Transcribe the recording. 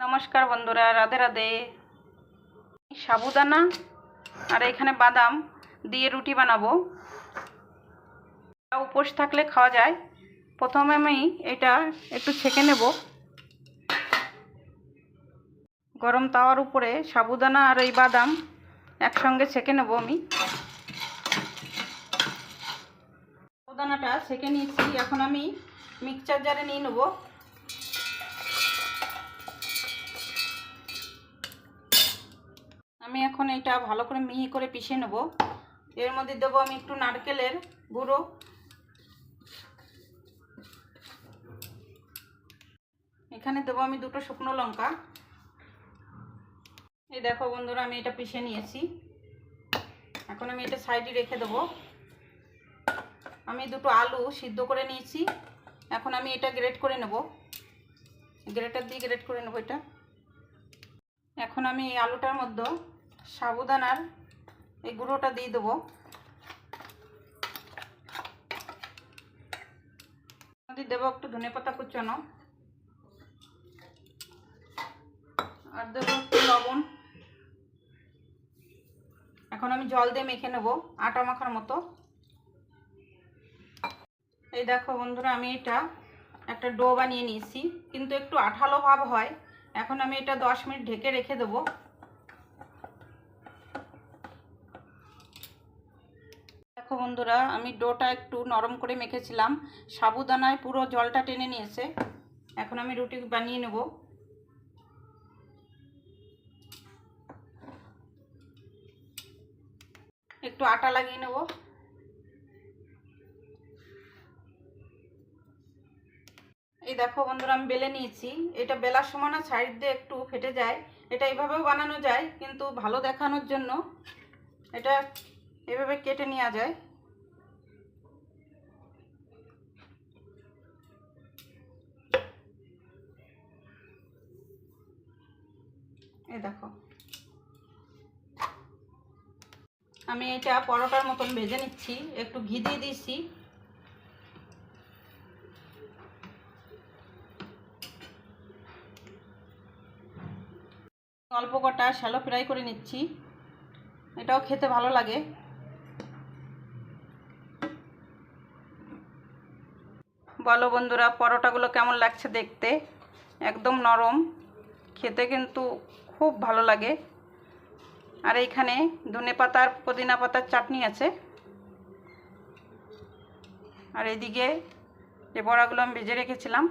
নমস্কার বন্ধুরা, রাধে রাধে। সাবুদানা আর এখানে বাদাম দিয়ে রুটি বানাবো। উপোস থাকলে খাওয়া যায়। প্রথমে আমি এটা একটু ছেঁকে নেব। গরম তাওয়ার উপরে সাবুদানা আর এই বাদাম একসঙ্গে ছেঁকে নেব আমি। সাবুদানাটা ছেঁকে নিয়েছি। এখন আমি মিক্সচার জারে নিয়ে নেব আমি এখন এটা ভালো করে মিহি করে পিষে নেব। এর মধ্যে দেবো আমি একটু নারকেলের গুঁড়ো। এখানে দেবো আমি দুটো শুকনো লঙ্কা। এই দেখো বন্ধুরা, আমি এটা পিষে নিয়েছি। এখন আমি এটা সাইডে রেখে দেবো। আমি দুটো আলু সিদ্ধ করে নিয়েছি। এখন আমি এটা গ্রেট করে নেব। গ্রেটার দিয়ে গ্রেট করে নেব এটা। এখন আমি এই আলুটার মধ্যে সাবুদানার এই গুঁড়োটা দিয়ে দেবো। দিয়ে দেবো একটু ধনে পাতা কুচানো। আর দেবো একটু লবণ। এখন আমি জল দিয়ে মেখে নেব আটা মাখার মতো। এই দেখো বন্ধুরা, আমি এটা একটা ডো বানিয়ে নিয়েছি। কিন্তু একটু আঠালো ভাব হয়। এখন আমি এটা দশ মিনিট ঢেকে রেখে দেবো। দেখো বন্ধুরা, আমি ডোটা একটু নরম করে মেখেছিলাম। সাবুদানায় পুরো জলটা টেনে নিয়েছে। এখন আমি রুটি বানিয়ে নেব। একটু আটা লাগিয়ে নেব। এই দেখো বন্ধুরা, আমি বেলে নিয়েছি। এটা বেলার সময় না সাইড দিয়ে একটু ফেটে যায়। এটা এভাবেও বানানো যায়, কিন্তু ভালো দেখানোর জন্য। এটা এভাবে কেটে নেওয়া যায়। এ দেখো। আমি এটা পরোটার মতন ভেজে নিচ্ছি, একটু ঘি দিয়ে দিয়েছি। অল্প কটা শ্যালো ফ্রাই করে নিচ্ছি। এটাও খেতে ভালো লাগে। বলো বন্ধুরা, পরোটাগুলো কেমন লাগছে দেখতে? একদম নরম। খেতে কিন্তু খুব ভালো লাগে। আর এইখানে ধনে পাতা আর পুদিনা পাতার চাটনি আছে। আর এদিকে যে বড়াগুলো আমি ভেজে রেখেছিলাম